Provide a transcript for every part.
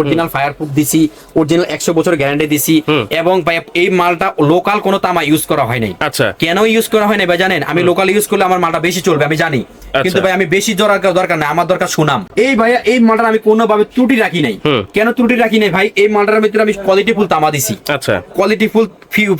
Original fire proof দিছি original একশো বছর গ্যারান্টি দিছি এবং এই মালটা লোকাল কোনো তামা ইউজ করা হয় নাই। আচ্ছা। কেন ইউজ করা হয় না ভাই জানেন? আমি লোকাল ইউজ করলে আমার মালটা বেশি চলবে আমি জানি। আচ্ছা। কিন্তু ভাই আমি বেশি দরকার দরকার নাই আমার দরকার সুনাম। এই ভাইয়া এই মালটার আমি কোনোভাবে ত্রুটি রাখি নাই। কেন ত্রুটি রাখি নাই ভাই? এই মালটার ভিতরে আমি কোয়ালিটি ফুল তামা দিছি। আচ্ছা। কোয়ালিটি ফুল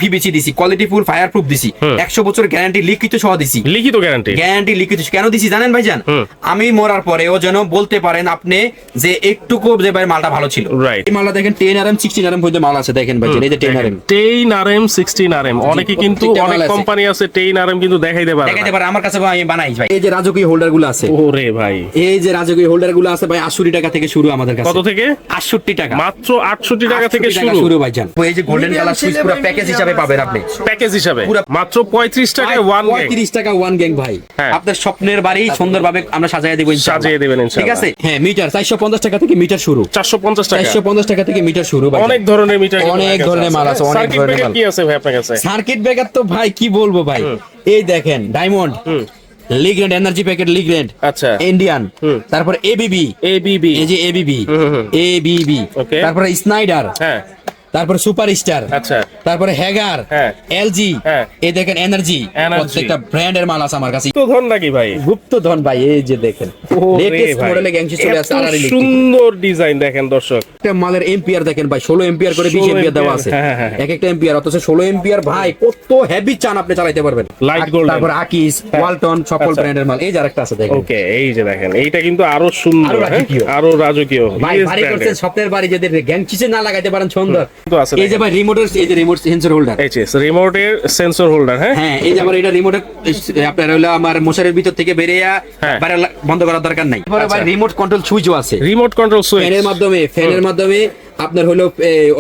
পিবিসি দিছি কোয়ালিটি ফুল ফায়ার প্রুফ দিছি একশো বছর গ্যারান্টি লিখিত সহ দিছি। লিখিত গ্যারান্টি গ্যারান্টি লিখিত কেন দিছি জানেন ভাইজান হুম। আমি মরার পরেও যেন বলতে পারেন আপনি যে একটুকু যে ভাই মালটা ভালো ছিল। Right. এই মালটা দেখেন ten R M sixteen R M পর্যন্ত মাল আছে দেখেন ভাইজান এই যে ten R M ten R M sixteen R M অনেকে কিন্তু অনেক কোম্পানি আছে টেইন আর এম কিন্তু দেখাইতে পারে দেখাইতে। পারে আমার কাছে ভাই আমি বানাই ভাই। এই যে রাজকীয় হোল্ডারগুলো আছে। ওরে ভাই। এই যে রাজকীয় হোল্ডারগুলো আছে ভাই আশুরি টাকা থেকে শুরু আমাদের কাছে। কত থেকে? আটষট্টি টাকা। মাত্র আটষট্টি টাকা থেকে 68 টাকা শুরু। শুরু ভাইজান। এই যে গোল্ডেন কালার সুইচ পুরো প্যাকেজ হিসাবে পাবেন আপনি। প্যাকেজ হিসাবে। পুরা- মাত্র পঁয়ত্রিশ টাকায় ওয়ান পঁয়ত্রিশ টাকা ওয়ান গ্যাং ভাই। হ্যাঁ। আপনার স্বপ্নের বাড়ি সুন্দরভাবে আমরা সাজাই দেবো ইনশাআল্লাহ। সাজিয়ে দেবেন ইনশাআল্লাহ। ঠিক আছে? হ্যাঁ মিটার চারশো পঞ্চাশ টাকা থেকে মিটার শুরু। চারশো পঞ্চাশ টাকা চারশো পঞ্চাশ টাকা থেকে মিটার শুরু ভাই অনেক ধরনের মিটার অনেক ধরনের মাল আছে, অনেক ধরনের মাল। কি আছে ভাই আপনার কাছে সার্কিট ব্রেকার তো ভাই কি বলব ভাই এই দেখেন diamond. Legrand energy packet Legrand আচ্ছা ইন্ডিয়ান। তারপর এবিবি এ বিবি এই যে এবিবি। এবিবি. তারপরে স্নাইডার হ্যাঁ তারপরে সুপার স্টার আচ্ছা তারপরে হ্যাগার হ্যাঁ। এলজি। এই দেখেন এনার্জি। প্রত্যেকটা ব্র্যান্ডের মাল আছে আমার কাছে তো ধন নাকি ভাই গুপ্তধন ভাই এই যে দেখেন লেটেস্ট মডেলে গ্যাংসি চলে আসছে আর সুন্দর ডিজাইন দেখেন দর্শক একটা মালের এম্পিয়ার দেখেন ভাই ষোলো এম্পিয়ার করে বিশ 16 এম্পিয়ার দেওয়া আছে। এক একটা এম্পিয়ার অথচ ষোলো এম্পিয়ার ভাই কত হেভি চান আপনি চালাইতে পারবেন আর- golden। তারপর আকিস ওয়ালটন সকল আচ্ছা। ব্র্যান্ডের মাল এই যে আরেকটা আছে দেখেন ওকে এই যে দেখেন এইটা কিন্তু আরও সুন্দর আরও হ্যাঁ? রাজকীয়। ভাই বাড়ি করছেন স্বপ্নের বাড়ি যদি গ্যাংচিসে না লাগাইতে পারেন সুন্দর তো আছে এই যে ভাই রিমোটের এই যে রিমোট সেন্সর হোল্ডার এই রিমোটের সেন্সর হোল্ডার হ্যাঁ? হ্যাঁ এই যে আমার এটা রিমোটের আপনার হলো আমার মশারির ভিতর থেকে বেরিয়ে হ্যাঁ। বাইরে বন্ধ করার দরকার নাই। তারপরে ভাই আচ্ছা। রিমোট কন্ট্রোল সুইচও আছে। রিমোট কন্ট্রোল সুইচ ফ্যানের মাধ্যমে ফ্যানের মাধ্যমে আপনার হলো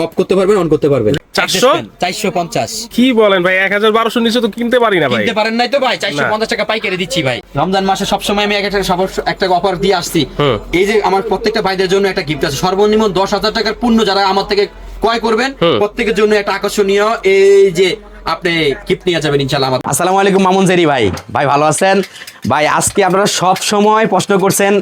অফ করতে পারবেন অন করতে পারবেন। 400? চারশো পঞ্চাশ। কি বলেন ভাই এক হাজার বারোশো নিচে তো কিনতে পারি না ভাই। কিনতে পারেন নাই তো ভাই চারশো পঞ্চাশ টাকা পাইকারি দিচ্ছি ভাই। রমজান মাসে সবসময় আমি এক একটা একটা অফার দিয়ে আসছি। এই যে আমার প্রত্যেকটা ভাইদের জন্য একটা গিফট আছে। সর্বনিম্ন দশ হাজার টাকার পূর্ণ যারা আমার থেকে ক্রয় করবেন। প্রত্যেকের জন্য একটা আকর্ষণীয় এই যে আপনি গিফট নিয়ে যাবেন ইনশাল্লাহ আমার আসসালামু আলাইকুম মামুন জেরি ভাই। ভাই ভালো আছেন? ভাই আজকে আপনারা সব সময় প্রশ্ন করছেন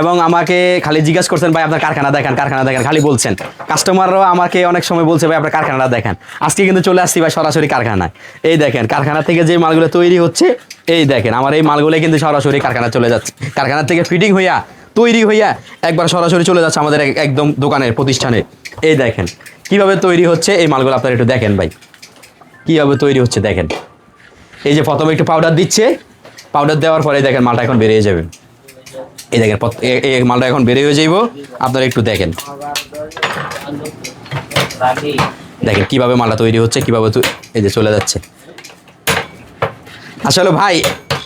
এবং আমাকে খালি জিজ্ঞাসা করছেন ভাই আপনার কারখানা দেখেন কারখানা দেখেন। খালি বলছেন। কাস্টমাররাও আমাকে অনেক সময় বলছে ভাই আপনার কারখানাটা দেখেন। আজকে কিন্তু চলে আসছি ভাই সরাসরি কারখানায়। এই দেখেন কারখানা থেকে যে মালগুলো তৈরি হচ্ছে এই দেখেন আমার এই মালগুলো কিন্তু সরাসরি কারখানা চলে যাচ্ছে। কারখানা থেকে ফিটিং হইয়া তৈরি হইয়া একবার সরাসরি চলে যাচ্ছে আমাদের একদম দোকানের প্রতিষ্ঠানে এই দেখেন কীভাবে তৈরি হচ্ছে এই মালগুলো আপনারা একটু দেখেন ভাই। কীভাবে তৈরি হচ্ছে দেখেন। এই যে প্রথমে একটু পাউডার দিচ্ছে। পাউডার দেওয়ার পরে দেখেন মালটা এখন বেরিয়ে যাবে। এই দেখেন এই মালটা এখন বেরিয়ে যাইব। আপনারা একটু দেখেন। দেখেন কীভাবে মালটা তৈরি হচ্ছে, কীভাবে এই যে চলে যাচ্ছে। আসলে ভাই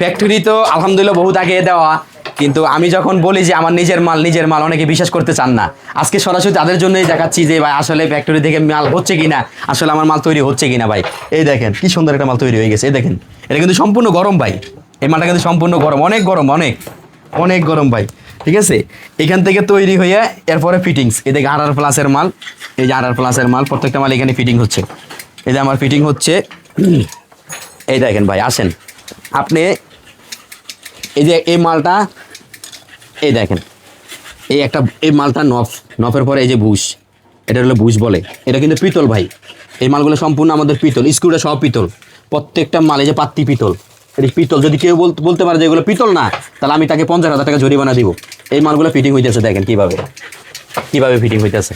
ফ্যাক্টরি তো আলহামদুলিল্লাহ বহুত আগে দেওয়া। কিন্তু আমি যখন বলি যে আমার নিজের মাল নিজের মাল, অনেকে বিশ্বাস করতে চান না। আজকে সরাসরি তাদের জন্যই দেখাচ্ছি যে ভাই, আসলে ফ্যাক্টরি থেকে মাল হচ্ছে কিনা, আসলে আমার মাল তৈরি হচ্ছে কিনা ভাই। এই দেখেন, কি সুন্দর একটা মাল তৈরি হয়ে গেছে, এই দেখেন। এটা কিন্তু সম্পূর্ণ গরম ভাই। এই মালটা কিন্তু সম্পূর্ণ গরম, অনেক গরম, অনেক অনেক গরম ভাই। ঠিক আছে? এখান থেকে তৈরি হয়ে এরপরে ফিটিংস এই দেখে আর প্লাসের মাল, এই যে আর প্লাসের মাল, প্রত্যেকটা মাল এখানে ফিটিং হচ্ছে। এই যে আমার ফিটিং হচ্ছে, এই দেখেন ভাই, আসেন। আপনি এই যে এই মালটা এই দেখেন, এই একটা, এই মালটা নফ, নফের পরে এই যে বুশ, এটা হলো বুশ বলে। এটা কিন্তু পিতল ভাই। এই মালগুলো সম্পূর্ণ আমাদের পিতল, স্ক্রুটা সব পিতল। প্রত্যেকটা মাল এই যে পাত্তি পিতল, এটা পিতল। যদি কেউ বল- বলতে পারে যে এগুলো পিতল না, তাহলে আমি তাকে পঞ্চাশ হাজার টাকা জরিমানা দিব। এই মালগুলো ফিটিং হইতেছে, দেখেন কীভাবে কীভাবে ফিটিং হইতেছে।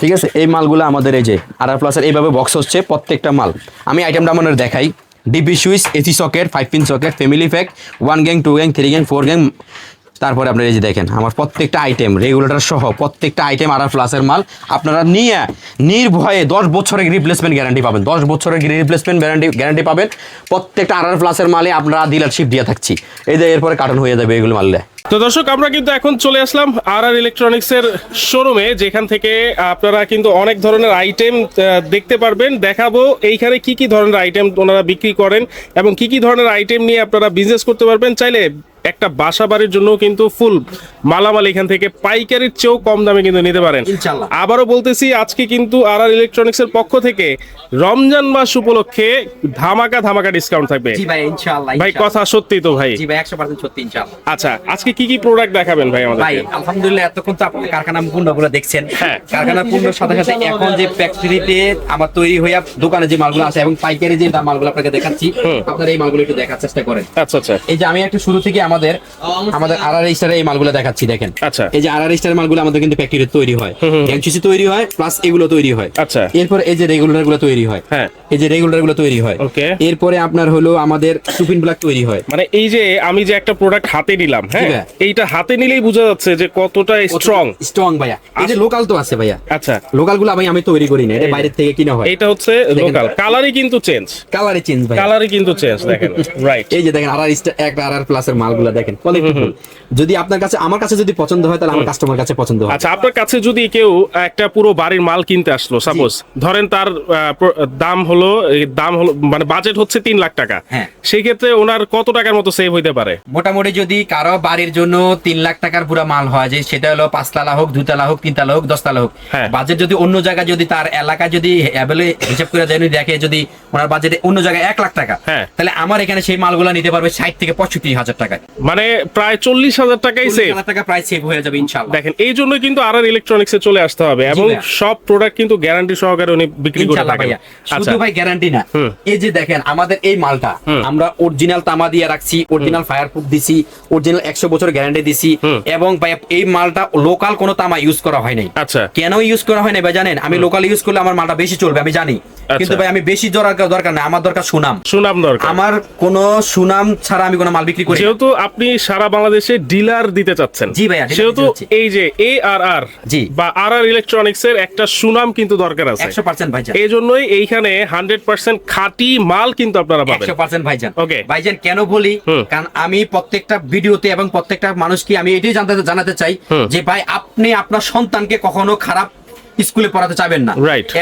ঠিক আছে? এই মালগুলো আমাদের এই যে আর প্লাসের এইভাবে বক্স হচ্ছে প্রত্যেকটা মাল। আমি আইটেমটা আমাদের দেখাই। DP switch AC socket five pin socket family pack one gang two gang three gang four gang তারপরে আপনারা এই যে দেখেন, আমার প্রত্যেকটা আইটেম রেগুলেটর সহ প্রত্যেকটা আইটেম আর প্লাসের মাল আপনারা নিয়ে নির্ভয়ে দশ বছরের রিপ্লেসমেন্ট গ্যারান্টি পাবেন। দশ বছরের রিপ্লেসমেন্ট গ্যারান্টি গ্যারান্টি পাবেন। প্রত্যেকটা আর প্লাসের মালে আপনারা ডিলারশিপ দিয়ে থাকছি। এই যে এরপরে কার্টন হয়ে যাবে এগুলো মারলে তো দর্শক, আমরা কিন্তু এখন চলে আসলাম আর আর ইলেকট্রনিক্স এর শোরুমে যেখান থেকে আপনারা কিন্তু অনেক ধরনের আইটেম দেখতে পারবেন। দেখাবো এইখানে কি কি ধরনের আইটেম ওনারা বিক্রি করেন এবং কি কি ধরনের আইটেম নিয়ে আপনারা বিজনেস করতে পারবেন। চাইলে একটা বাসা বাড়ির জন্য কিন্তু ফুল মালামাল এখান থেকে পাইকারির চেয়েও কম দামে কিন্তু নিতে পারেন। আবারও বলতেছি আজকে কিন্তু আর আর ইলেকট্রনিক্স এর পক্ষ থেকে রমজান মাস উপলক্ষে ধামাকা ধামাকা ডিসকাউন্ট থাকবে। জি ভাই ইনশাআল্লাহ ভাই কথা সত্যি তো ভাই। জি ভাই একশো পার্সেন্ট সত্যি ইনশাআল্লাহ। আচ্ছা আজকে কি কি প্রোডাক্ট দেখাবেন ভাই ভাই আমাদের আলহামদুলিল্লাহ এতক্ষণ তো আপনার কারখানা পূর্ণগুলো দেখছেন। হ্যাঁ। কারখানার পূর্ণর সাথে সাথে এখন যে ফ্যাক্টরিতে আমার তৈরি হইয়া দোকানে যে মালগুলো আছে এবং পাইকারি যে মালগুলো আপনাকে দেখাচ্ছি আপনারা এই মালগুলো একটু দেখার চেষ্টা করেন। আচ্ছা আচ্ছা। এই যে আমি একটু শুরু থেকে আমাদের আমাদের আর আর স্টারের এই মালগুলো দেখাচ্ছি দেখেন। আচ্ছা। এই যে আর আর স্টারের মালগুলো আমাদের কিন্তু ফ্যাক্টরিতে তৈরি হয়। এমসিসি তৈরি হয় প্লাস এগুলো তৈরি হয়। আচ্ছা। এরপর এই যে রেগুলারগুলো তৈরি হয়। হ্যাঁ। এই যে রেগুলারগুলো তৈরি হয়। Okay. এরপরে আপনার হলো আমাদের সুপিন ব্ল্যাক তৈরি হয়। মানে এই যে আমি যে একটা প্রোডাক্ট হাতে নিলাম হ্যাঁ এইটা হাতে নিলেই বোঝা যাচ্ছে যে কতটা স্ট্রং স্ট্রং ভাইয়া। এই যে লোকাল তো আছে ভাইয়া। আচ্ছা। লোকালগুলো আমি আমি তৈরি করি না এটা বাইরের থেকে কিনা হয়। এটা হচ্ছে লোকাল কালারই কিন্তু চেঞ্জ কালারই চেঞ্জ ভাই কালারই কিন্তু চেঞ্জ দেখেন। রাইট এই যে দেখেন আর আর একটা আর আর প্লাসের মালগুলো দেখেন কোয়ালিটিফুল যদি আপনার কাছে আমার কাছে যদি পছন্দ হয় তাহলে আমার কাস্টমার কাছে পছন্দ হয় আচ্ছা আপনার কাছে যদি কেউ একটা পুরো বাড়ির মাল কিনতে আসলো সাপোজ ধরেন তার দাম হলো দাম হলো মানে বাজেট হচ্ছে তিন লাখ টাকা। হ্যাঁ। সেই ক্ষেত্রে ওনার কত টাকার মতো সেভ হইতে পারে? মোটামুটি যদি কারও বাড়ির জন্য তিন লাখ টাকার পুরো মাল হয় যে সেটা হলো পাঁচতলা হোক দুতলা হোক তিনতলা হোক দশতলা হোক হ্যাঁ। বাজেট যদি অন্য জায়গায় যদি তার এলাকা যদি হিসাব করে যদি দেখে যদি ওনার বাজেটে অন্য জায়গায় এক লাখ টাকা হ্যাঁ। তাহলে আমার এখানে সেই মালগুলো নিতে পারবে ষাট থেকে পঁয়ষট্টি হাজার টাকায়। মানে প্রায় চল্লিশ হাজার টাকাই সেভ টাকা প্রায় সেভ হয়ে যাবে ইনশাল্লাহ দেখেন এই জন্য কিন্তু আর আর ইলেকট্রনিক্সে চলে আসতে হবে এবং সব প্রোডাক্ট কিন্তু গ্যারান্টি সহকারে উনি বিক্রি করে থাকেন। আচ্ছা। শুধু ভাই গ্যারান্টি না। এই যে দেখেন আমাদের এই মালটা আমরা অরিজিনাল তামা দিয়ে রাখছি অরিজিনাল দিছি অরিজিনাল একশো বছর গ্যারান্টি দিছি। এবং ভাই এই মালটা লোকাল কোনো তামা ইউজ করা হয় নাই। আচ্ছা। কেন ইউজ করা হয় না ভাই জানেন? আমি লোকাল ইউজ করলে আমার মালটা বেশি চলবে আমি জানি। কিন্তু ভাই আমি বেশি দরকার দরকার না আমার দরকার সুনাম। সুনাম দরকার। আমার কোনো সুনাম ছাড়া আমি কোনো মাল বিক্রি করি যেহেতু আপনি সারা বাংলাদেশে ডিলার দিতে চাচ্ছেন। জি ভাইয়া, সেহেতু এই যে এ আর আর জি। বা আর আর ইলেকট্রনিক্স এর একটা সুনাম কিন্তু দরকার আছে। একশো পার্সেন্ট ভাইজান। এই জন্যই এইখানে হান্ড্রেড পার্সেন্ট খাঁটি মাল কিন্তু আপনারা পাবেন। একশো পার্সেন্ট ভাইজান। Okay. ভাইজান কেন বলি? কারণ আমি প্রত্যেকটা ভিডিওতে এবং প্রত্যেকটা মানুষকে আমি এটাই জানতে জানাতে চাই যে ভাই আপনি আপনার সন্তানকে কখনো খারাপ স্কুলে পড়াতে চাইবেন না.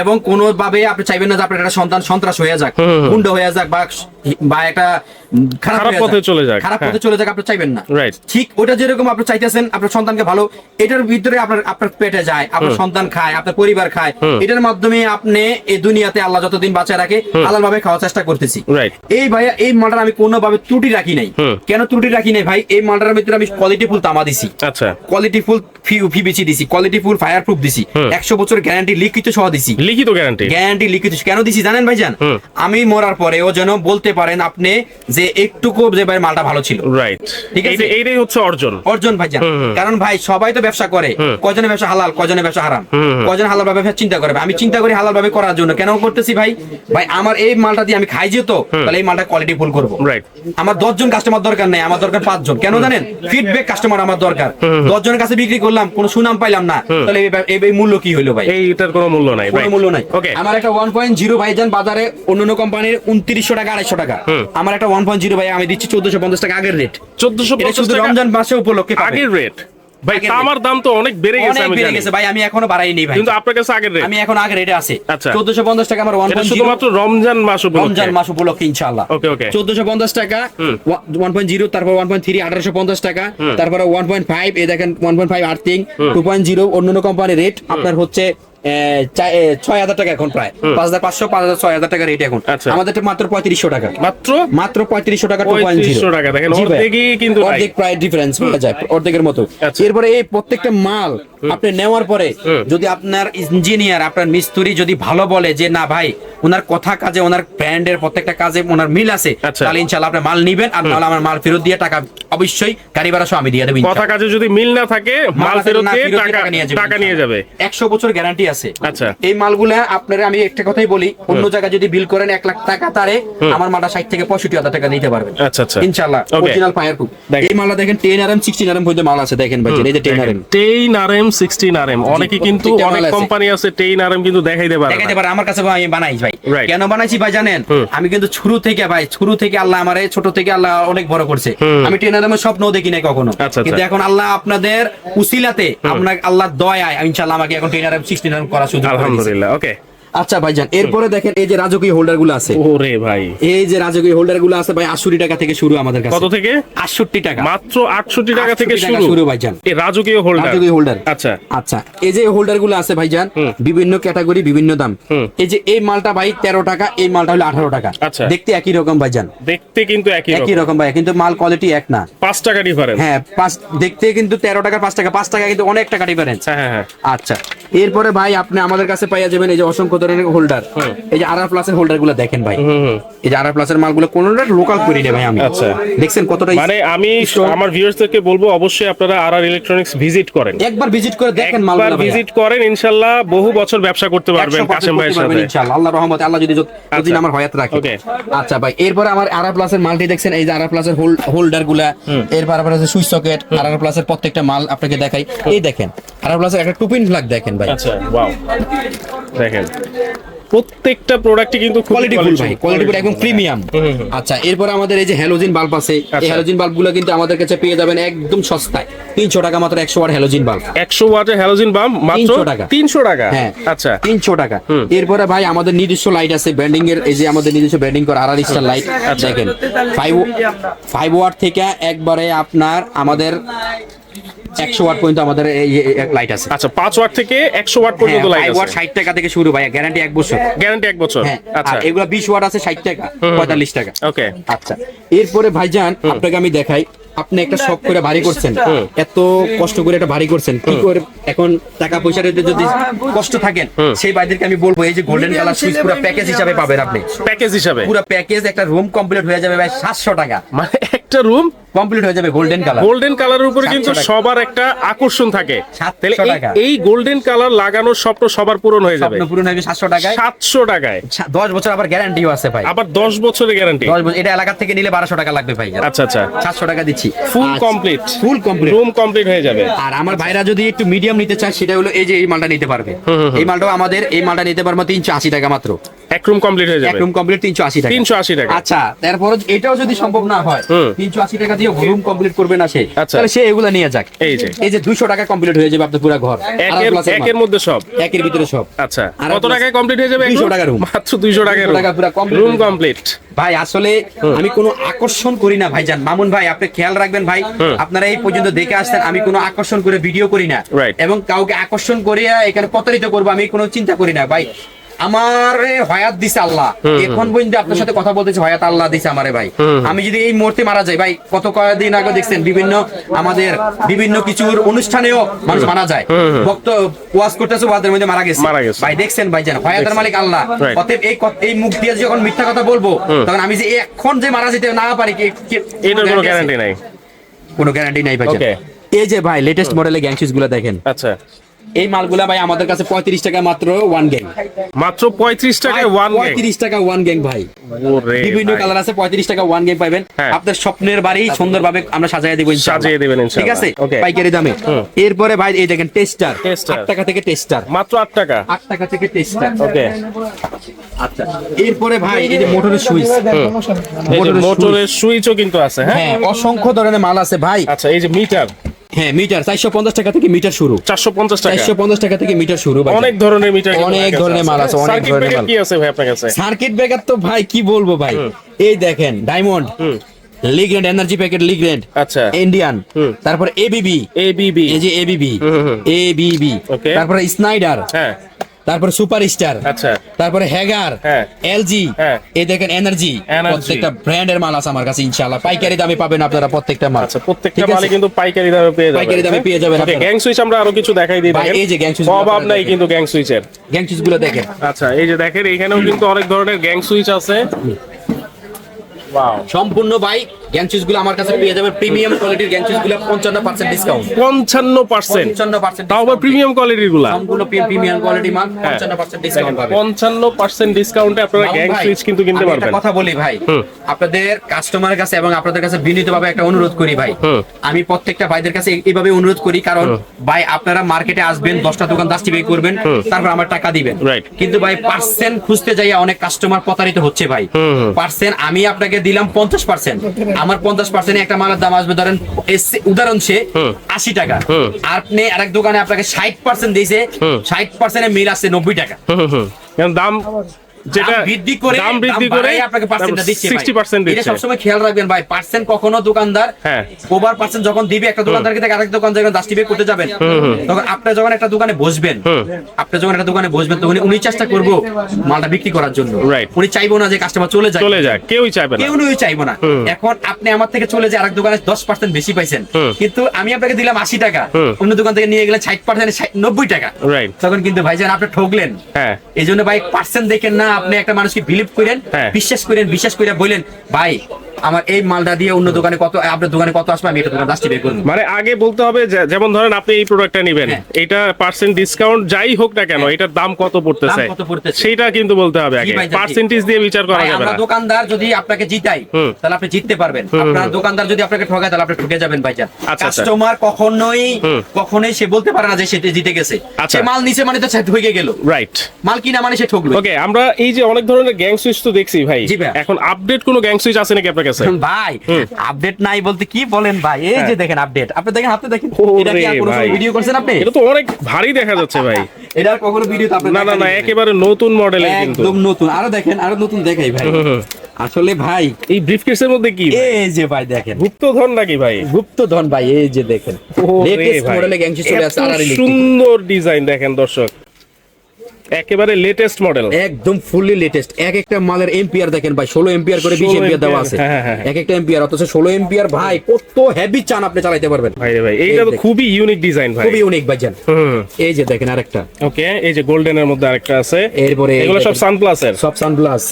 এবং কোনো ভাবে আপনি চাইবেন না যে আপনার একটা সন্তান সন্ত্রাস হয়ে যাক। গুন্ড হয়ে যাক বা বা একটা খারাপ পথে চলে যাক, খারাপ হ্যাঁ। পথে চলে যাক আপনি চাইবেন না. ঠিক ওটা যেরকম আপনি চাইতেছেন আপনার সন্তানকে ভালো এটার ভিতরে আপনার আপনার পেটে যায় আপনার সন্তান খায় আপনার পরিবার খায় এটার মাধ্যমে আপনি এই দুনিয়াতে আল্লাহ যতদিন বাঁচায় রাখে হালাল ভাবে খাওয়ার চেষ্টা করতেছি। এই ভাইয়া এই মালটার আমি কোনোভাবে ত্রুটি রাখি নাই। কেন ত্রুটি রাখি নাই ভাই? এই মালটার ভিতরে আমি কোয়ালিটি ফুল তামা দিছি। আচ্ছা। কোয়ালিটি ফুল ফিবিসি দিছি কোয়ালিটি ফুল ফায়ার প্রুফ দিছি। একশো বছর গ্যারান্টি লিখিত সহ দিছি। লিখিত গ্যারান্টি গ্যারান্টি লিখিত কেন দিছি জানেন ভাইজান? হুম। আমি মরার পরেও যেন বলতে পারেন আপনি যে একটুকু যে ভাই মালটা ভালো ছিল। রাইট ঠিক আছে। এইটাই হচ্ছে অর্জন। অর্জন ভাইজান। হুম, হুম। কারণ ভাই সবাই তো ব্যবসা করে। কজনের ব্যবসা হালাল কজনের ব্যবসা হারাম। কজন হালাল ভাবে চিন্তা করবে আমি চিন্তা করি হালাল ভাবে করার জন্য। কেন করতেছি ভাই? ভাই আমার এই মালটা দিয়ে আমি খাই যেত তাহলে এই মালটা কোয়ালিটি ফুল করব। রাইট আমার দশজন কাস্টমার দরকার নেই আমার দরকার পাঁচজন। কেন জানেন? ফিডব্যাক কাস্টমার আমার দরকার। দশজনের কাছে বিক্রি করলাম কোনো সুনাম পাইলাম না। তাহলে এই মূল্য কি হলো ভাই। এইটার কোনো মূল্য নাই কোনো মূল্য নাই। ওকে আমার একটা ওয়ান পয়েন্ট জিরো ভাইজান বাজারে অন্যান্য কোম্পানির উনত্রিশশো টাকা আড়াইশো টাকা। আমার একটা ওয়ান পয়েন্ট জিরো ভাই আমি দিচ্ছি চোদ্দশো পঞ্চাশ টাকা আগের রেট চোদ্দশো এটা শুধু রমজান মাসে উপলক্ষে আগের রেট ভাই তামার দাম তো অনেক বেড়ে গেছে আমি বেড়ে গেছে ভাই আমি এখনও বাড়াইনি ভাই। কিন্তু আপনার কাছে আগের রেট আমি এখন আগের রেটে আছে। আচ্ছা। চোদ্দশো পঞ্চাশ টাকা আমার ওয়ান এটা পয়েন্ট শুধুমাত্র রমজান মাস উপলক্ষে। রমজান মাস উপলক্ষে ইনশাআল্লাহ। ওকে ওকে। চোদ্দশো পঞ্চাশ টাকা হুম। ওয়ান পয়েন্ট জিরো তারপর ওয়ান পয়েন্ট থ্রি আঠারোশো পঞ্চাশ টাকা তারপরে ওয়ান পয়েন্ট ফাইভ এই দেখেন one point five earthing two point zero অন্যান্য কোম্পানির রেট আপনার হচ্ছে ছয় হাজার টাকা এখন প্রায়। পাঁচ হাজার পাঁচশো পাঁচ হাজার ছয় হাজার টাকা রেট এখন। আচ্ছা। আমাদের মাত্র পঁয়ত্রিশশো টাকা। মাত্র? মাত্র পঁয়ত্রিশশো টাকা টু পয়েন্ট 3500 টাকা, দেখেন, কিন্তু অর্ধেক প্রায় ডিফারেন্স যায় অর্ধেকের মতো। আচ্ছা। এরপরে এই প্রত্যেকটা মাল আপনি নেওয়ার পরে যদি আপনার ইঞ্জিনিয়ার আপনার মিস্ত্রি যদি ভালো বলে যে না ভাই ওনার কথা কাজে ওনার ব্র্যান্ডের প্রত্যেকটা কাজে ওনার মিল আছে আচ্ছা। তাহলে ইনশাল্লাহ আপনি মাল নিবেন আর নাহলে আমার মাল ফেরত দিয়ে টাকা অবশ্যই গাড়ি ভাড়া সহ আমি দিয়ে দেবো কথা কাজে যদি মিল না থাকে মাল ফেরত দিয়ে টাকা নিয়ে যাবে। একশো বছর গ্যারান্টি আছে। আচ্ছা। এই মালগুলা আপনারা আমি একটা কথাই বলি অন্য জায়গায় যদি বিল করেন এক লাখ টাকা তারে আমার মালটা ষাট থেকে পঁয়ষট্টি হাজার টাকা দিতে পারবেন। আচ্ছা আচ্ছা। ইনশাআল্লাহ অরিজিনাল ফায়ার প্রুফ এই মালটা দেখেন 10 আরএম 16 আরএম পর্যন্ত মাল আছে দেখেন ভাই এই যে 10 RM ten R M sixteen R M অনেকে কিন্তু অনেক কোম্পানি আছে টেইন আর এম কিন্তু দেখাইতে পারে দেখাইতে। পারে আমার কাছে আমি বানাই ভাই। কেন বানাইছি ভাই জানেন? আমি কিন্তু শুরু থেকে ভাই শুরু থেকে আল্লাহ আমারে ছোট থেকে আল্লাহ অনেক বড় করছে। আমি 10 আরএম স্বপ্ন দেখি নাই কখনো। আচ্ছা, কিন্তু আচ্ছা। এখন আল্লাহ আপনাদের উসিলাতে আপনার আল্লাহ দয়ায় ইনশাআল্লাহ আমাকে এখন 10 আরএম 16 আরএম করা সুযোগ আলহামদুলিল্লাহ ওকে আচ্ছা ভাইজান এরপরে দেখেন এই যে রাজকীয় হোল্ডারগুলো আছে। ওরে ভাই। এই যে রাজকীয় হোল্ডারগুলো আছে ভাই আশি টাকা থেকে শুরু আমাদের কাছে। কত থেকে? আটষট্টি টাকা। মাত্র আটষট্টি টাকা থেকে শুরু। শুরু ভাইজান। এই রাজকীয় হোল্ডার। রাজকীয় হোল্ডার। আচ্ছা। আচ্ছা এই যে হোল্ডারগুলো আছে ভাইজান বিভিন্ন ক্যাটাগরি বিভিন্ন দাম। এই যে এই মালটা ভাই তেরো টাকা এই মালটা হলো আঠারো টাকা। আচ্ছা। দেখতে একই রকম ভাইজান। দেখতে কিন্তু একই একই রকম। রকম ভাই কিন্তু মাল কোয়ালিটি এক না। পাঁচ টাকা ডিফারেন্স হ্যাঁ পাঁচ দেখতে কিন্তু তেরো টাকা পাঁচ টাকা পাঁচ টাকা কিন্তু অনেক টাকা ডিফারেন্স হ্যাঁ হ্যাঁ হ্যাঁ। আচ্ছা এরপরে ভাই আপনি আমাদের কাছে পাইয়া যাবেন এই যে অসংখ্য ধরনের হোল্ডার এই যে আর প্লাসের হোল্ডারগুলো দেখেন ভাই। এই যে আর প্লাসের মালগুলো কোনোটা লোকাল করি না ভাই আমি। আচ্ছা। দেখছেন কতটা মানে আমি আমার ভিউয়ার্সদেরকে বলব অবশ্যই আপনারা আর আর ইলেকট্রনিক্স ভিজিট করেন। একবার ভিজিট করে দেখেন মালগুলো ভাই ভিজিট করেন ইনশাল্লাহ বহু বছর ব্যবসা করতে পারবেন কাশেম ভাইয়ের সাথে। ইনশাআল্লাহ আল্লাহ রহমতে আল্লাহ যদি যতদিন আমার হয়াত রাখে। আচ্ছা ভাই এরপরে আমার আর প্লাসের মালটি দেখছেন এই যে আর প্লাসের হোল্ডারগুলা। এরপর আবার আছে সুইচ সকেট আর প্লাসের প্রত্যেকটা মাল আপনাকে দেখাই। এই দেখেন আর প্লাসের একটা টুপিন ফ্ল্যাগ দেখেন ভাই। আচ্ছা ওয়াও দেখেন। প্রত্যেকটা প্রোডাক্টই কিন্তু কোয়ালিটি ফুল ভাই কোয়ালিটি ফুল একদম প্রিমিয়াম। আচ্ছা এরপর আমাদের এই যে হ্যালোজিন বাল্ব আছে এই আচ্ছা। হ্যালোজিন বাল্বগুলো কিন্তু আমাদের কাছে পেয়ে যাবেন একদম সস্তায়। তিনশো টাকা মাত্র একশো ওয়াট হ্যালোজিন বাল্ব একশো ওয়াটের হ্যালোজিন বাম মাত্র 300 টাকা। তিনশো টাকা? হ্যাঁ আচ্ছা। তিনশো টাকা। এরপরে ভাই আমাদের নিজস্ব লাইট আছে ব্যান্ডিং এর এই যে আমাদের নিজস্ব ব্যান্ডিং করা আর স্টার লাইট আচ্ছা। দেখেন। ফাইভ ফাইভ ওয়াট থেকে একবারে আপনার আমাদের একশো ওয়াট পর্যন্ত আমাদের লাইট আছে। আচ্ছা পাঁচ ওয়াট থেকে একশো ওয়াট পর্যন্ত লাইট ওয়াট আছে। ষাট টাকা থেকে শুরু ভাই গ্যারান্টি এক বছর। গ্যারান্টি এক বছর। হ্যাঁ আচ্ছা। এগুলো বিশ ওয়াট আছে ষাট টাকা পঁয়তাল্লিশ টাকা। ওকে আচ্ছা এরপরে ভাইজান আপনাকে আমি দেখাই আপনি একটা শখ করে ভারী করছেন এত কষ্ট করে একটা ভারী করছেন কি করে এখন টাকা পয়সার যদি কষ্ট থাকেন সেই ভাইদেরকে আমি বলব এই যে গোল্ডেন কালার সুইচ পুরো প্যাকেজ হিসাবে পাবেন আপনি। প্যাকেজ হিসাবে? পুরো প্যাকেজ একটা রুম কমপ্লিট হয়ে যাবে ভাই সাতশো টাকা। মানে একটা রুম কমপ্লিট হয়ে যাবে গোল্ডেন কালার গোল্ডেন কালারের উপরে কিন্তু সবার একটা আকর্ষণ থাকে। তাহলে এই- গোল্ডেন কালার লাগানোর স্বপ্ন সবার পূরণ হয়ে যাবে। পূরণ হবে সাতশো টাকায়। সাতশো টাকায়। সা- দশ বছর আবার গ্যারান্টিও আছে ভাই। আবার দশ বছরের গ্যারান্টি বছর এটা এলাকা থেকে নিলে বারোশো টাকা লাগবে ভাই। আচ্ছা আচ্ছা। সাতশো টাকা দিচ্ছি। Full complete full complete room complete হয়ে যাবে। আর আমার ভাইরা যদি একটু মিডিয়াম নিতে চায় সেটা হলো এই যে এই মালটা নিতে পারবে। এই মালটাও আমাদের এই মালটা নিতে পারব তিনশো আশি টাকা মাত্র। এক রুম কমপ্লিট হয়ে যাবে। এক রুম কমপ্লিট তিনশো আশি টাকা। 380 টাকা। আচ্ছা তারপর এটাও যদি সম্ভব না হয়। তিনশো আশি টাকা দিয়ে রুম কমপ্লিট করবে না সে। আচ্ছা। তাহলে সে এগুলা নিয়ে যাক। এই যে। এই যে দুইশো টাকা কমপ্লিট হয়ে যাবে আপনার পুরো ঘর। একের আর plus এর একের মাল। মধ্যে সব। একের ভিতরে সব। আচ্ছা। কত টাকায় কমপ্লিট হয়ে যাবে 200 টাকা room। মাত্র দুইশো টাকায় 200 টাকা পুরো রুম কমপ্লিট ভাই আসলে আমি কোনো আকর্ষণ করি না ভাইজান। মামুন ভাই আপনি খেয়াল রাখবেন ভাই। আপনারা এই পর্যন্ত দেখে আসছেন আমি কোনো আকর্ষণ করে ভিডিও করি না। এবং কাউকে আকর্ষণ করে এখানে প্রতারিত করব আমি কোনো চিন্তা করি না। ভাই আমার হয়াত দিছে আল্লাহ। এখন পর্যন্ত আপনার সাথে কথা বলতেছে হয়াত আল্লাহ দিছে আমারে ভাই। আমি যদি এই মুহূর্তে মারা যাই ভাই কত কয়েকদিন আগে দেখছেন বিভিন্ন আমাদের বিভিন্ন কিছুর অনুষ্ঠানেও মানুষ মারা যায়। ভক্ত ওয়াজ করতেছে ওয়াজের মধ্যে মারা গেছে। ভাই দেখছেন ভাইজান হয়াতের মালিক আল্লাহ। অতএব এই এই মুখ দিয়ে যখন মিথ্যা কথা বলব তখন আমি যে এখন যে মারা যেতে না পারি এটার কোনো গ্যারান্টি নাই। কোনো গ্যারান্টি নাই ভাই এই যে ভাই লেটেস্ট মডেলের গ্যাংগুলো দেখেন। আচ্ছা। এই মালগুলা ভাই আমাদের কাছে পঁয়ত্রিশ টাকা মাত্র ওয়ান গ্যাং মাত্র পঁয়ত্রিশ টাকায় ওয়ান পঁয়ত্রিশ টাকা ওয়ান গ্যাং ভাই। বিভিন্ন কালার আছে পঁয়ত্রিশ টাকা ওয়ান গ্যাং পাবেন। আপনার স্বপ্নের বাড়ি সুন্দরভাবে আমরা সাজাই দেবো ইনশাআল্লাহ। সাজিয়ে দিবেন ইনশাআল্লাহ। ঠিক আছে? পাইকারি দামে। এরপরে ভাই এই দেখেন টেস্টার। আট টাকা থেকে টেস্টার মাত্র আট টাকা? আট টাকা থেকে টেস্টার ওকে আচ্ছা। এরপরে ভাই এই যে মোটরের সুইচ মোটরের সুইচও কিন্তু আছে হ্যাঁ? হ্যাঁ অসংখ্য ধরনের মাল আছে ভাই। আচ্ছা এই যে মিটার হ্যাঁ মিটার চারশো পঞ্চাশ টাকা থেকে মিটার শুরু। চারশো পঞ্চাশ টাকা। চারশো পঞ্চাশ টাকা থেকে মিটার শুরু অনেক ধরনের মিটার অনেক ধরনের মাল আছে, অনেক ধরনের মাল। কি আছে ভাই আপনার কাছে? সার্কিট ব্রেকার তো ভাই কি বলব ভাই? এই দেখেন diamond Legrand energy packet Legrand আচ্ছা। ইন্ডিয়ান তারপর এবিবি এবিবি এই যে এবিবি। এবিবি. তারপরে স্নাইডার হ্যাঁ। তারপরে সুপার স্টার আচ্ছা। তারপরে হ্যাগার হ্যাঁ। এলজি হ্যাঁ। এই দেখেন এনার্জি। প্রত্যেকটা ব্র্যান্ডের মাল আছে আমার কাছে ইনশাআল্লাহ। পাইকারি দামে পাবেন আপনারা প্রত্যেকটা মাল। আচ্ছা প্রত্যেকটা মালে কিন্তু পাইকারি দামে পেয়ে যাবেন। পাইকারি দামে পেয়ে যাবেন ওকে আপনারা। গ্যাং সুইচ আমরা আরও কিছু দেখাই দিই দেখেন। এই যে গ্যাংগুলো অভাব নাই। কিন্তু গ্যাং সুইচের গ্যাং সুইচগুলো দেখেন। আচ্ছা এই যে দেখেন এখানেও কিন্তু অনেক ধরনের গ্যাং সুইচ আছে ওয়াও সম্পূর্ণ ভাই আমার কাছে পেয়ে যাবেন। প্রিমিয়াম কোয়ালিটির ডিসকাউন্ট পঞ্চান্ন পার্সেন্ট পঞ্চান্ন পার্সেন্ট তাও আবার প্রিমিয়াম কোয়ালিটিরগুলা সম্পূর্ণ প্রিমিয়াম কোয়ালিটি মাল পঞ্চান্ন পার্সেন্ট ডিসকাউন্ট পাবেন। পঞ্চান্ন পার্সেন্ট ডিসকাউন্টে আপনারা মামুন গ্যাং সুইচ কিন্তু কিনতে একটা পারবেন। কথা বলি ভাই। আপনাদের কাস্টমারের কাছে এবং আপনাদের কাছে বিনীতভাবে একটা অনুরোধ করি ভাই। আমি প্রত্যেকটা ভাইদের কাছে এইভাবে অনুরোধ করি কারণ ভাই আপনারা মার্কেটে আসবেন দশটা দোকান দাস্তি বাই করবেন তারপর আমার টাকা দিবেন। কিন্তু ভাই পার্সেন্ট খুঁজতে যাইয়া অনেক কাস্টমার প্রতারিত হচ্ছে ভাই। পার্সেন্ট আমি আপনাকে দিলাম পঞ্চাশ পার্সেন্ট আমার পঞ্চাশ পার্সেন্ট একটা মালের দাম আসবে ধরেন উদাহরণ সে আশি টাকা। আর আপনি আরেক দোকানে আপনাকে ষাট পার্সেন্ট দিয়েছে ষাট পার্সেন্টের মিল আসছে নব্বই টাকা। দাম যেটা বৃদ্ধি করে দাম বৃদ্ধি করে আপনাকে পার্সেন্টটা দিচ্ছে সিক্সটি পার্সেন্ট এটা সবসময় খেয়াল রাখবেন ভাই। পার্সেন্ট কখনো দোকানদার হ্যাঁ। ওভার পার্সেন্ট যখন দিবে একটা দোকানদারকে থেকে আরেক দোকান যখন করতে যাবেন তখন আপনি যখন একটা দোকানে বসবেন আপনি যখন একটা দোকানে বসবেন তখন উনি চেষ্টা করব মালটা বিক্রি করার জন্য। উনি চাইব না যে কাস্টমার চলে যায়। চলে যায়। কেউই চাইবে না। কেউ চাইব না। এখন আপনি আমার থেকে চলে যে আরেক দোকানে দশ পার্সেন্ট বেশি পাইছেন কিন্তু আমি আপনাকে দিলাম আশি টাকা অন্য দোকান থেকে নিয়ে গেলে ষাট পার্সেন্ট নব্বই টাকা। তখন কিন্তু ভাইজান আপনি ঠকলেন। হ্যাঁ। এই জন্য ভাই পার্সেন্ট দেখেন না আপনি একটা মানুষকে বিলিভ করেন হ্যাঁ। বিশ্বাস করেন বিশ্বাস করে বললেন ভাই আমার এই মালটা দিয়ে অন্য দোকানে কত আপনার দোকানে কত আসবে আমি এটা দোকান দাসটি বের করব মানে আগে বলতে হবে যে- যেমন ধরেন আপনি এই প্রোডাক্টটা নেবেন হ্যাঁ। এটা পার্সেন্ট ডিসকাউন্ট যাই হোক না কেন এটার দাম কত পড়তেছে। সেটা কিন্তু বলতে হবে আগে। পার্সেন্টেজ দিয়ে বিচার করা যাবে আমরা না দোকানদার যদি আপনাকে জিতাই তাহলে আপনি জিততে পারবেন আপনার দোকানদার যদি আপনাকে ঠকায় তাহলে আপনি ঠকে যাবেন ভাইজান আচ্ছা, আচ্ছা। কাস্টমার কখনোই। কখনোই সে বলতে পারে না যে সে জিতে গেছে আচ্ছা। সে মাল নিচে মানে তো সে ঠকে গেল রাইট মাল কিনা মানে সে ঠকলো ওকে আমরা এই যে অনেক ধরনের গ্যাং সুইচ তো দেখছি ভাই ভাই। এখন আপডেট কোনো গ্যাং সুইচ আছে নাকি আপনার ভাই আপডেট নাই বলতে কি বলেন ভাই? এই যে হ্যাঁ। দেখেন আপডেট আপনি দেখেন আপনি দেখেন এটা কি কোনো ভিডিও করছেন আপনি? এটা তো অনেক ভারী দেখা যাচ্ছে ভাই। এটা কখনো ভিডিও তো আপনি না না না একেবারে নতুন মডেলের কিন্তু। একদম নতুন। আরও দেখেন আরও নতুন দেখাই ভাই। আসলে ভাই এই ব্রিফকেসের মধ্যে কি এই যে ভাই দেখেন। গুপ্তধন নাকি ভাই? গুপ্তধন ভাই এই যে দেখেন। লেটেস্ট মডেলে চলে আসছে সুন্দর ডিজাইন দেখেন দর্শক। একেবারে লেটেস্ট মডেল একদম ফুললি লেটেস্ট এক একটা মালের এম্পিয়ার দেখেন ভাই ষোলো এম্পিয়ার করে বিশ 16 এম্পিয়ার দেওয়া আছে। হ্যাঁ, হ্যাঁ, হ্যাঁ। এক একটা এম্পিয়ার অথচ ষোলো এম্পিয়ার ভাই কত হেভি চান আপনি চালাইতে পারবেন। ভাই ভাই এইটা তো খুবই ইউনিক ডিজাইন ভাই। খুবই ইউনিক ভাইজান হুম এই যে দেখেন আরেকটা। ওকে এই যে গোল্ডেনের মধ্যে আরেকটা আছে। এরপরে এগুলো সব দেখেন, সানপ্লাসের সব সানপ্লাস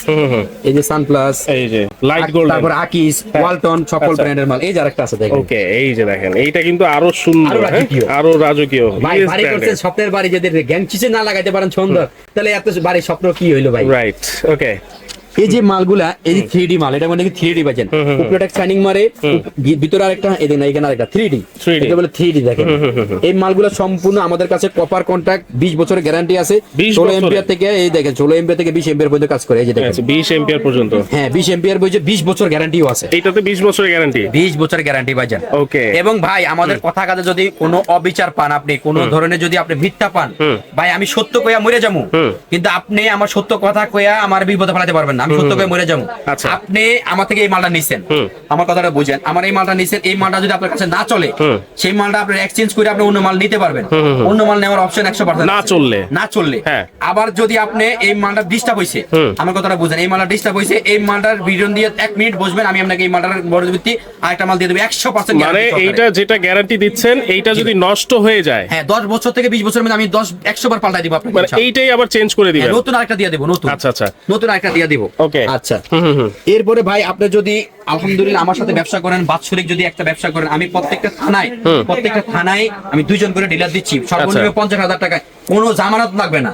এই যে সানপ্লাস এই যে লাইট গোল্ডেন তারপর আকিস ওয়ালটন সকল আচ্ছা। ব্র্যান্ডের মাল। এই যে আরেকটা আছে দেখেন। ওকে এই যে দেখেন এইটা কিন্তু আরও সুন্দর আরও? রাজকীয়। আরও রাজকীয়। ভাই বাড়ি করছেন স্বপ্নের বাড়ি যদি গ্যাং চিচে না লাগাইতে পারেন সুন্দর। তাহলে এত বাড়ির স্বপ্ন কি হইল ভাই? রাইট ওকে এই যে মালগুলা এই যে থ্রি মাল এটা মানে থ্রি ডি বাজেন উপরে একটা শাইনিং মারে ভিতরে আরেকটা এখানে আরেকটা থ্রি ডি এটা বলে থ্রি ডি দেখেন। এই মালগুলা সম্পূর্ণ আমাদের কাছে কপার কন্ট্রাক্ট বিশ বছরের গ্যারান্টি আছে। 20 ষোলো এম্পিয়ার থেকে এই দেখেন ষোলো এম্পিয়ার থেকে বিশ এম্পিয়ার পর্যন্ত কাজ করে এই যে দেখেন। আচ্ছা 20 এম্পিয়ার পর্যন্ত? হ্যাঁ বিশ এম্পিয়ার বিশ বছর গ্যারান্টিও আছে। 20 বছরের গ্যারান্টি বিশ বছরের গ্যারান্টি ওকে এবং ভাই আমাদের কথা কাজে যদি কোনো অবিচার পান আপনি কোন ধরনের যদি আপনি মিথ্যা পান ভাই আমি সত্য কইয়া মরে যাব। কিন্তু আপনি আমার সত্য কথা কইয়া আমার বিপদে ফেলাতে পারবেন আমি সত্য মরে যাব। আচ্ছা। আপনি আমার থেকে এই মালটা নিছেন। আমার কথাটা বুঝেন। আমার এই মালটা নিছেন এই মালটা যদি আপনার কাছে না চলে সেই মালটা আপনি এক্সচেঞ্জ করে আপনি অন্য মাল নিতে পারবেন। অন্য মাল নেওয়ার অপশন একশো না চললে। না চললে। হ্যাঁ। আবার যদি আপনি এই মালটা ডিস্টার্ব হয়েছে আমার কথাটা বুঝেন। এই মালটা ডিস্টার্ব হয়েছে এই মালটার বিজন দিয়ে এক মিনিট বসবেন আমি আপনাকে এই মালটার বড় ভিত্তি আরেকটা মাল দিয়ে দেবো। একশো পার্সেন্ট মানে এইটা যেটা গ্যারান্টি দিচ্ছেন এইটা যদি নষ্ট হয়ে যায়। হ্যাঁ দশ বছর থেকে বিশ বছরের মধ্যে আমি দশ একশো বার পাল্টাই দিব আপনাকে মানে এইটাই আবার চেঞ্জ করে দিবেন। হ্যাঁ, নতুন আরেকটা দিয়ে দেবো নতুন। আচ্ছা আচ্ছা। নতুন আরেকটা দিয়ে দেবো। Okay. আচ্ছা। এরপরে ভাই আপনি যদি আলহামদুলিল্লাহ আমার সাথে ব্যবসা করেন বাৎসরিক যদি একটা ব্যবসা করেন আমি প্রত্যেকটা থানায় প্রত্যেকটা থানায় আমি দুইজন করে ডিলার দিচ্ছি। সর্বনিম্ন আচ্ছা। পঞ্চাশ হাজার টাকায়। কোনো জামানত লাগবে না।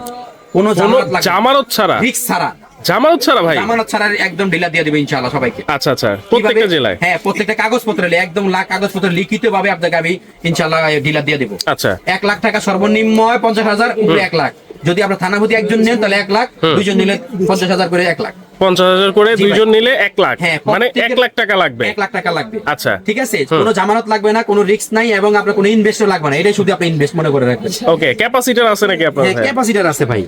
কোনো জামানত জামানত ছাড়া? রিক্স ছাড়া। জামানত ছাড়া ভাই? জামানত ছাড়া একদম ডিলার দিয়ে দেবে ইনশাআল্লাহ সবাইকে। আচ্ছা আচ্ছা। প্রত্যেকটা জেলায়? হ্যাঁ প্রত্যেকটা কাগজপত্র একদম লাখ কাগজপত্র লিখিত ভাবে আপনাকে আমি ইনশাআল্লাহ ডিলার দিয়ে দেবো। আচ্ছা। এক লাখ টাকা সর্বনিম্ন পঞ্চাশ হাজার উপরে এক লাখ। যদি আপনার থানাপতি একজন নেন তাহলে এক লাখ। দুইজন নিলে পঞ্চাশ হাজার করে এক লাখ। পঞ্চাশ হাজার করে দুইজন নিলে এক লাখ। হ্যাঁ মানে এক লাখ টাকা লাগবে। এক লাখ টাকা লাগবে। আচ্ছা। ঠিক আছে? কোনো জামানত লাগবে না কোনো রিস্ক নাই এবং আপনার কোনো ইনভেস্টও লাগবে না। এটাই শুধু আপনি ইনভেস্ট মনে করে রাখবেন। ওকে ক্যাপাসিটার আছে নাকি আপনার হ্যাঁ ক্যাপাসিটার আছে ভাই।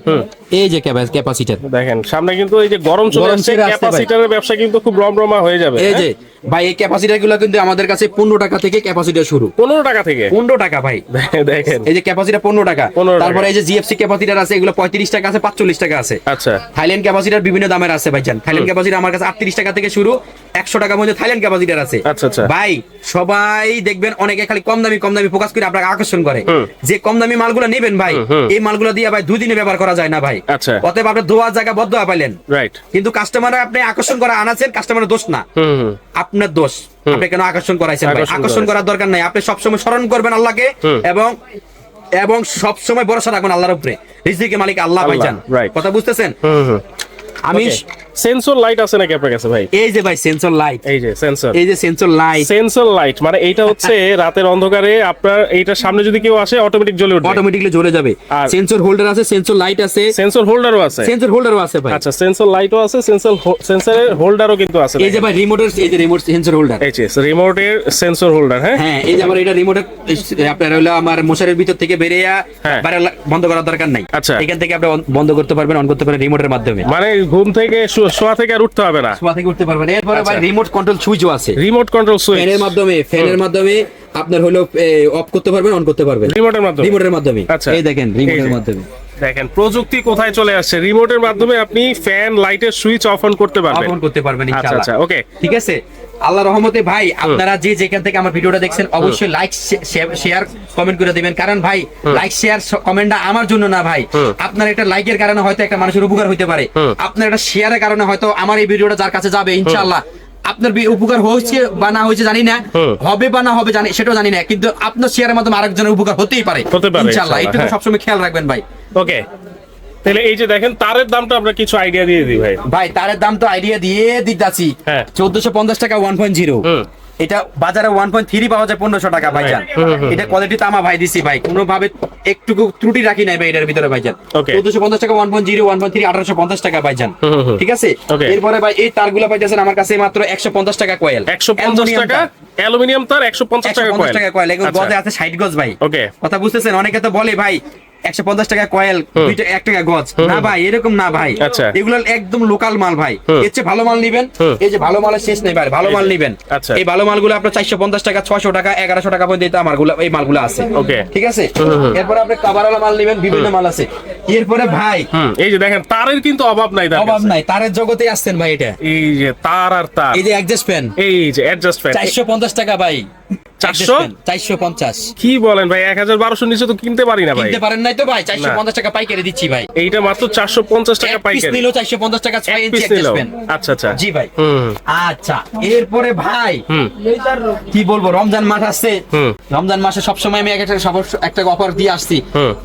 এই যে ক্যাপাসিটার দেখেন সামনে কিন্তু এই যে গরম চলে আসছে ভাই। ক্যাপাসিটারের ব্যবসা কিন্তু খুব রমরমা হয়ে যাবে এই যে ভাই এই ক্যাপাসিটারগুলো কিন্তু আমাদের কাছে পনেরো টাকা থেকে ক্যাপাসিটার শুরু। পনেরো টাকা থেকে? পনেরো টাকা ভাই। দেখেন। এই যে ক্যাপাসিটার পনেরো টাকা। 15 টাকা। তারপরে এই যে জিএফসি ক্যাপাসিটার আছে এগুলো পঁয়ত্রিশ টাকা আছে পাঁচচল্লিশ টাকা আছে। আচ্ছা। থাইল্যান্ড ক্যাপাসিটার বিভিন্ন দামের আছে ভাইজান থাইল্যান্ড ক্যাপাসিটার আমার কাছে আটত্রিশ টাকা থেকে শুরু একশো টাকা মধ্যে থাইল্যান্ড ক্যাপাসিটার আছে। আচ্ছা, আচ্ছা। ভাই সবাই দেখবেন অনেকে খালি কম দামি কম দামি ফোকাস করে আপনাকে আকর্ষণ করে। যে কম দামি মালগুলো নেবেন ভাই। এই মালগুলো দিয়ে ভাই দুই দিনে ব্যবহার করা যায় না ভাই। আচ্ছা। অতএব আপনি দোয়ার জায়গা বদ্ধ পাইলেন কিন্তু কাস্টমার আপনি আকর্ষণ করা আনাছেন কাস্টমারের দোষ না। আপনার দোষ। আপনি কেন আকর্ষণ করাইছেন ভাই? আকর্ষণ করার দরকার নাই। আপনি সবসময় স্মরণ করবেন আল্লাহকে। এবং এবং সবসময় ভরসা রাখবেন আল্লাহর উপরে। রিজিকের মালিক আল্লাহ ভাইজান. কথা বুঝতেছেন? আমি. সেন্সর লাইট আছে নাকি আপনার কাছে ভাই? এই যে ভাই সেন্সর লাইট এই যে সেন্সর এই যে সেন্সর লাইট সেন্সর লাইট মানে এইটা হচ্ছে রাতের অন্ধকারে আপনার এইটার সামনে যদি কেউ আসে অটোমেটিক জ্বলে উঠবে। অটোমেটিকলি জ্বলে যাবে। সেন্সর হোল্ডার আছে সেন্সর লাইট আছে। সেন্সর হোল্ডারও আছে। সেন্সর হোল্ডারও আছে ভাই। আচ্ছা সেন্সর লাইটও আছে সেন্সর সেন্সরের হোল্ডারও কিন্তু আছে এই যে ভাই রিমোটের এই যে রিমোট সেন্সর হোল্ডার এই যে রিমোটের সেন্সর হোল্ডার হ্যাঁ? হ্যাঁ এই যে আমার এটা রিমোটের আপনার হলো আমার মশারির ভিতর থেকে বেরিয়ে হ্যাঁ। বাইরে বন্ধ করার দরকার নাই। আচ্ছা। এখান থেকে আপনি বন্ধ করতে পারবেন অন করতে পারবেন রিমোটের মাধ্যমে। মানে ঘুম থেকে শোয়া থেকে আর উঠতে হবে না। শোয়া থেকে উঠতে পারবেন। এরপরে আচ্ছা। ভাই রিমোট কন্ট্রোল সুইচও আছে। রিমোট কন্ট্রোল সুইচ ফ্যানের মাধ্যমে ফ্যানের মাধ্যমে আপনার হলো অফ করতে পারবেন অন করতে পারবেন। রিমোটের মাধ্যমে। রিমোটের মাধ্যমে। আচ্ছা। এই দেখেন রিমোটের মাধ্যমে। দেখেন প্রযুক্তি কোথায় চলে আসছে? রিমোটের মাধ্যমে আপনি ফ্যান লাইটের সুইচ অফ অন করতে পারবেন। অন করতে পারবেন আচ্ছা ইনশাআল্লাহ। আচ্ছা ওকে ঠিক আছে? আল্লাহ রহমতে ভাই আপনারা যে যেখান থেকে আমার ভিডিওটা দেখছেন অবশ্যই লাইক শেয়ার কমেন্ট করে দিবেন। কারণ ভাই লাইক শেয়ার কমেন্টটা আমার জন্য না ভাই। আপনার একটা লাইকের কারণে হয়তো একটা মানুষের উপকার হইতে পারে। আপনার একটা শেয়ারের কারণে হয়তো আমার এই ভিডিওটা যার কাছে যাবে ইনশাআল্লাহ। আপনার উপকার হয়েছে বা না হয়েছে জানি না। হবে বা না হবে জানি সেটাও জানি না। কিন্তু আপনার শেয়ারের মাধ্যমে আরেকজনের উপকার হতেই পারে। ইনশাআল্লাহ। ইনশাআল্লাহ, হ্যাঁ। সবসময় খেয়াল রাখবেন ভাই। ওকে তাহলে এই যে দেখেন তারের দামটা আমরা কিছু আইডিয়া দিয়ে দিই ভাই। ভাই তারের দাম তো আইডিয়া দিয়ে দিতাছি। হ্যাঁ। চোদ্দশো পঞ্চাশ টাকা ওয়ান পয়েন্ট জিরো এটা বাজারে ওয়ান পয়েন্ট থ্রি পাওয়া যায় পনেরোশো টাকা ভাইজান। এটা কোয়ালিটি তামা ভাই দিছি ভাই। কোনো ভাবে একটুকু ত্রুটি রাখি নাই ভাই এটার ভিতরে ভাইজান. চোদ্দশো পঞ্চাশ টাকা one point zero one point three আঠারোশো পঞ্চাশ টাকা ভাইজান। ঠিক আছে? এরপরে ভাই এই তারগুলো পাইতেছেন আমার কাছে মাত্র একশো পঞ্চাশ টাকা কয়েল একশো পঞ্চাশ টাকা অ্যালুমিনিয়াম তার একশো পঞ্চাশ একশো টাকা পঞ্চাশ টাকা কয়েল এগুলো আচ্ছা। গজে আছে ষাট গজ ভাই। ওকে কথা বুঝতেছেন? অনেকে তো বলে ভাই একশো পঞ্চাশ টাকা কয়েল দুইটা এক টাকা গজ। না ভাই এরকম না ভাই। আচ্ছা। এগুলো একদম লোকাল মাল ভাই। এর চেয়ে ভালো মাল নিবেন। এই যে ভালো মালের শেষ নেই ভাই ভালো মাল নিবেন। আচ্ছা। এই ভালো মালগুলো আপনার চারশো পঞ্চাশ টাকা ছশো টাকা এগারোশো টাকা পর্যন্ত আমারগুলো এই মালগুলো আছে। ঠিক আছে। এরপরে আপনি কাবারওয়ালা মাল নিবেন বিভিন্ন মাল আছে। এরপরে ভাই এই যে দেখেন তারের কিন্তু অভাব নাই অভাব নাই তারের জগতে আসছেন ভাই এটা। এই যে তার আর তার। এই যে অ্যাডজাস্ট ফ্যান এই যে অ্যাডজাস্ট ফ্যান চারশো পঞ্চাশ টাকা ভাই। 400? চারশো পঞ্চাশ। কি বলেন ভাই এক হাজার বারোশো নিচে তো কিনতে পারি না ভাই। কিনতে পারেন নাই তো ভাই চারশো পঞ্চাশ টাকা পাইকারি দিচ্ছি ভাই। এইটা মাত্র চারশো পঞ্চাশ টাকা পাইকারি। চারশো পঞ্চাশ টাকা ছয় ইঞ্চি। আচ্ছা আচ্ছা। জি ভাই। আচ্ছা এরপরে ভাই কি বলব রমজান মাস আসছে। রমজান মাসে সবসময় আমি এক একটা একটা অফার দিয়ে আসছি।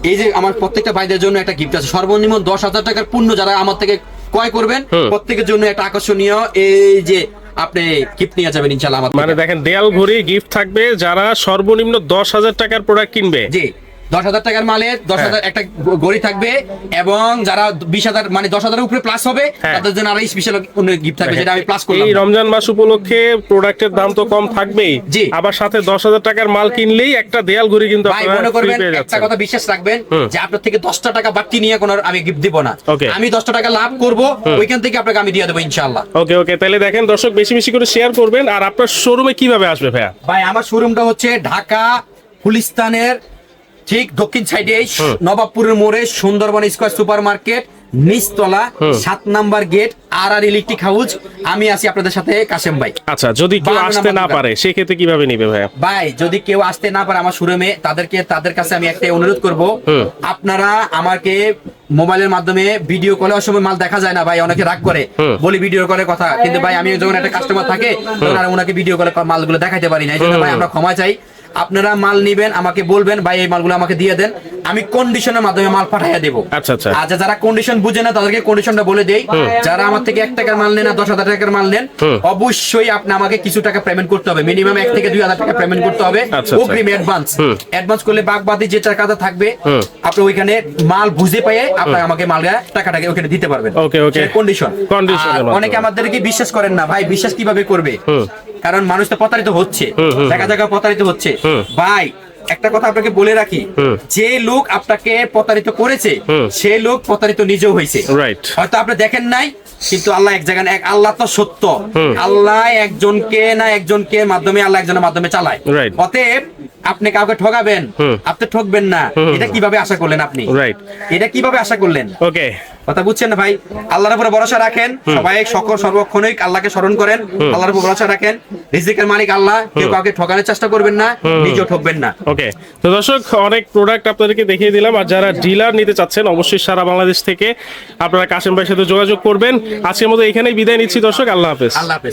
এই যে আমার প্রত্যেকটা ভাইদের জন্য একটা গিফট আছে। সর্বনিম্ন দশ হাজার টাকার পূর্ণ যারা আমার থেকে ক্রয় করবেন প্রত্যেকের জন্য একটা আকর্ষণীয় এই যে আপনি গিফট নিয়ে যাবেন ইনশাল্লাহ মানে দেখেন দেয়াল ঘড়ি গিফট থাকবে যারা সর্বনিম্ন দশ হাজার টাকার প্রোডাক্ট কিনবে। জি। দশ হাজার টাকার মালের দশ হ্যাঁ। হাজার একটা গ- গড়ি থাকবে এবং যারা বিশ হাজার মানে দশ হাজারের উপরে প্লাস হবে হ্যাঁ। তাদের জন্য আরও স্পেশাল গিফট থাকবে যেটা আমি প্লাস করলাম। এই রমজান মাস উপলক্ষে প্রোডাক্টের দাম তো কম থাকবেই। জি। আবার সাথে দশ হাজার টাকার মাল কিনলেই একটা দেয়াল ঘড়ি কিন্তু ভাই আপনারা মনে করবেন একটা কথা বিশ্বাস রাখবেন যে আপনার থেকে দশটা টাকা বাড়তি নিয়ে কোনো আমি গিফট দিব না. আমি দশটা টাকা লাভ করব ওইখান থেকে আপনাকে আমি দিয়ে দেবো ইনশাল্লাহ ওকে ওকে তাহলে দেখেন দর্শক বেশি বেশি করে শেয়ার করবেন। আর আপনার শোরুমে কীভাবে আসবে ভাইয়া? ভাই আমার শোরুমটা হচ্ছে ঢাকা গুলিস্তানের ঠিক দক্ষিণ সাইডে নবাবপুরের মোড়ে সুন্দরবন স্কোয়ার সুপার মার্কেট নিচতলা সাত নাম্বার গেট আর আর ইলেকট্রিক হাউস। আমি আছি আপনাদের সাথে কাশেম ভাই। আচ্ছা যদি কেউ আসতে না। পারে সেক্ষেত্রে কীভাবে নিবে ভাইয়া? ভাই যদি কেউ আসতে না পারে আমার শোরুমে তাদেরকে তাদের কাছে আমি একটাই অনুরোধ করব। আপনারা আমাকে মোবাইলের মাধ্যমে ভিডিও কলে অসময় মাল দেখা যায় না ভাই অনেকে রাগ করে। বলি ভিডিও কলে কথা। কিন্তু ভাই আমি যখন একটা কাস্টমার থাকে তখন আর ওনাকে ভিডিও কলে মালগুলো দেখাইতে পারি না। এই জন্য ভাই আমরা ক্ষমা চাই। আপনারা মাল নিবেন আমাকে বলবেন ভাই এই মালগুলো আমাকে দিয়ে দেন আমি কন্ডিশনের মাধ্যমে মাল পাঠাইয়া দেবো। আচ্ছা আচ্ছা। আচ্ছা যারা কন্ডিশন বুঝে না তাদেরকে কন্ডিশনটা বলে দেই। যারা আমার থেকে এক টাকার মাল নেন দশ হাজার টাকার মাল নেন অবশ্যই আপনি আমাকে কিছু টাকা পেমেন্ট করতে হবে। মিনিমাম এক থেকে দুই হাজার টাকা পেমেন্ট করতে হবে আচ্ছা, আচ্ছা। অগ্রিম অ্যাডভান্স অ্যাডভান্স করলে বাক বাদি যে টাকাটা থাকবে আপনি ওইখানে মাল বুঝে পেয়ে আপনি আমাকে মাল টাকাটাকে ওখানে দিতে পারবেন। Okay, okay. কন্ডিশন মাধ্যমে। অনেকে আমাদেরকে বিশ্বাস করেন না ভাই বিশ্বাস কীভাবে করবে। কারণ মানুষ তো প্রতারিত হচ্ছে। জায়গা জায়গা প্রতারিত হচ্ছে। ভাই একটা কথা আপনাকে বলে রাখি। যে লোক আপনাকে প্রতারিত করেছে। সে লোক প্রতারিত নিজেও হয়েছে। হয়তো আপনি দেখেন নাই কিন্তু আল্লাহ এক জায়গায় এক আল্লাহ তো সত্য। আল্লাহ একজনকে না একজনকে মাধ্যমে আল্লাহ একজনের মাধ্যমে চালায়. অতএব আপনি কাউকে ঠকাবেন আপনি ঠকবেন না। এটা কীভাবে আশা করলেন আপনি? Right. এটা কীভাবে আশা করলেন? ওকে কথা বুঝছেন না ভাই? আল্লাহর উপরে ভরসা রাখেন সবাই সকল সর্বক্ষণিক আল্লাহকে স্মরণ করেন আল্লাহর উপর ভরসা রাখেন। রিজিকের মালিক আল্লাহ কেউ কাউকে ঠকানোর চেষ্টা করবেন না নিজেও ঠকবেন না। ওকে তো দর্শক অনেক প্রোডাক্ট আপনাদেরকে দেখিয়ে দিলাম। আর যারা ডিলার নিতে চাচ্ছেন অবশ্যই সারা বাংলাদেশ থেকে আপনারা কাশেম ভাইয়ের সাথে যোগাযোগ করবেন। আজকের মতো এখানেই বিদায় নিচ্ছি দর্শক আল্লাহ হাফেজ। আল্লাহ হাফেজ।